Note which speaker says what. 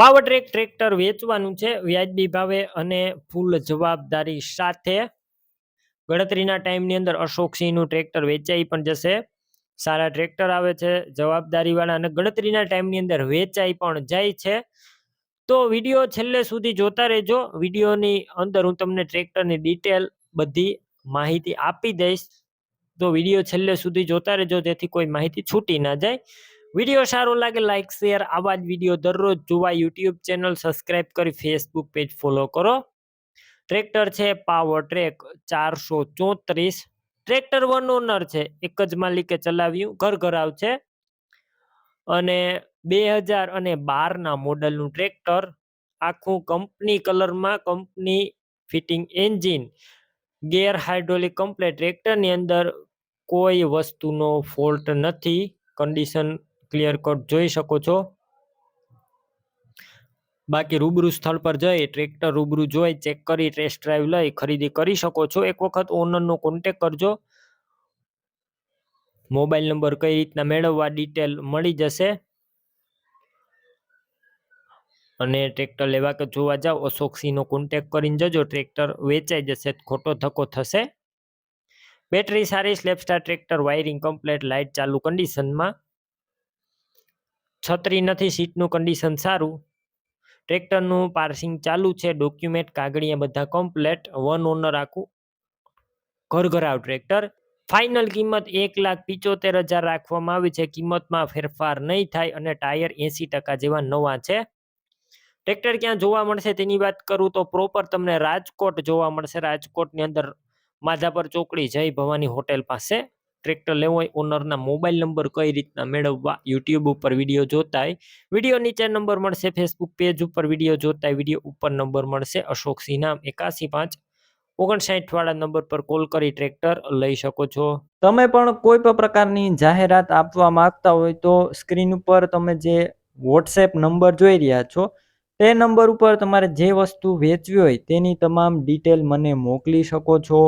Speaker 1: Power track tractor વેચવાનું છે. વ્યાજબી ભાવે અને ફૂલ જવાબદારી સાથે. ગણતરીના ટાઈમની અંદર અશોકસિંહનું ટ્રેક્ટર વેચાઈ પણ જશે. સારા ટ્રેક્ટર આવે છે, જવાબદારીવાળા અને ગણતરીના ટાઈમની અંદર વેચાઈ પણ જાય છે. તો વીડિયો છેલ્લે સુધી જોતા રહેજો. વિડીયોની અંદર હું તમને ટ્રેક્ટરની ડિટેલ બધી માહિતી આપી દઈશ. તો વીડિયો છેલ્લે સુધી જોતા રહેજો, જેથી કોઈ માહિતી છૂટી ના જાય. વીડિયો સારો લાગે લાઈક શેર આવા જ વીડિયો દરરોજ જોવા યુટ્યુબ ચેનલ સબસ્ક્રાઇબ કરી ફેસબુક પેજ ફોલો કરો. ટ્રેક્ટર છે પાવર ટ્રેક ચારસો ચોત્રીસ. ટ્રેક્ટર વન ઓનર છે, એક જ માલિકે ચલાવ્યું, ઘર ઘરાવ છે. અને બે હજાર અને બારના મોડલનું ટ્રેક્ટર આખું કંપની કલરમાં company fitting engine gear hydraulic complete ટ્રેક્ટરની અંદર કોઈ વસ્તુનો ફોલ્ટ નથી કન્ડિશન ક્લિયર કટ જોઈ શકો છો. બાકી રૂબરૂ સ્થળ પર જઈ ટ્રેક્ટર રૂબરૂ જોઈ ચેક કરી ટેસ્ટ ડ્રાઈવ લઈ, ખરીદી કરી શકો છો. એક વખત ઓનરનો કોન્ટેક કરજો. મોબાઈલ નંબર કઈ રીતના મેળવવા ડિટેલ મળી જશે. અને ટ્રેક્ટર લેવા કે જોવા જાઓ અશોકસિંહનો કોન્ટેક કરીને જજો. ટ્રેક્ટર વેચાઈ જશે, ખોટો ધક્કો થશે. બેટરી સારી સ્લેપસ્ટાર ટ્રેક્ટર વાયરિંગ કમ્પ્લેટ લાઇટ ચાલુ કન્ડિશનમાં છત્રી નથી, સીટનું કન્ડિશન સારું. ટ્રેક્ટરનું પાર્સિંગ ચાલુ છે ડોક્યુમેન્ટ કાગળિયા બધા કમ્પ્લેટ વન ઓનર આખું. ઘર ઘરાવ ટ્રેક્ટર. ફાઇનલ કિંમત એક લાખ પિચોતેર હજાર રાખવામાં આવી છે. કિંમતમાં ફેરફાર નહીં થાય અને ટાયર એંસી ટકા જેવા નવા છે. ટ્રેક્ટર ક્યાં જોવા મળશે તેની વાત કરું તો પ્રોપર તમને રાજકોટ જોવા મળશે. રાજકોટની અંદર માધાપર ચોકડી જય ભવાની હોટેલ પાસે. ટ્રેક્ટર લેવો હોય, ઓનરના મોબાઈલ નંબર કઈ રીતના મેળવવા, યુટ્યુબ ઉપર વીડિયો જોતાય, વીડિયો નીચે નંબર મળશે, ફેસબુક પેજ ઉપર વીડિયો જોતાય, વીડિયો ઉપર નંબર મળશે અશોક સિંહ નામ એકાસી પાંચ, ઓગણસાઠ વાળા નંબર પર કોલ કરી ટ્રેક્ટર લઈ શકો છો.
Speaker 2: તમે પણ કોઈ પણ પ્રકારની જાહેરાત આપવા માંગતા હોય તો સ્ક્રીન ઉપર તમે જે વોટ્સએપ નંબર જોઈ રહ્યા છો, તે નંબર ઉપર તમારે જે વસ્તુ વેચવી હોય તેની તમામ ડિટેલ મને મોકલી શકો છો.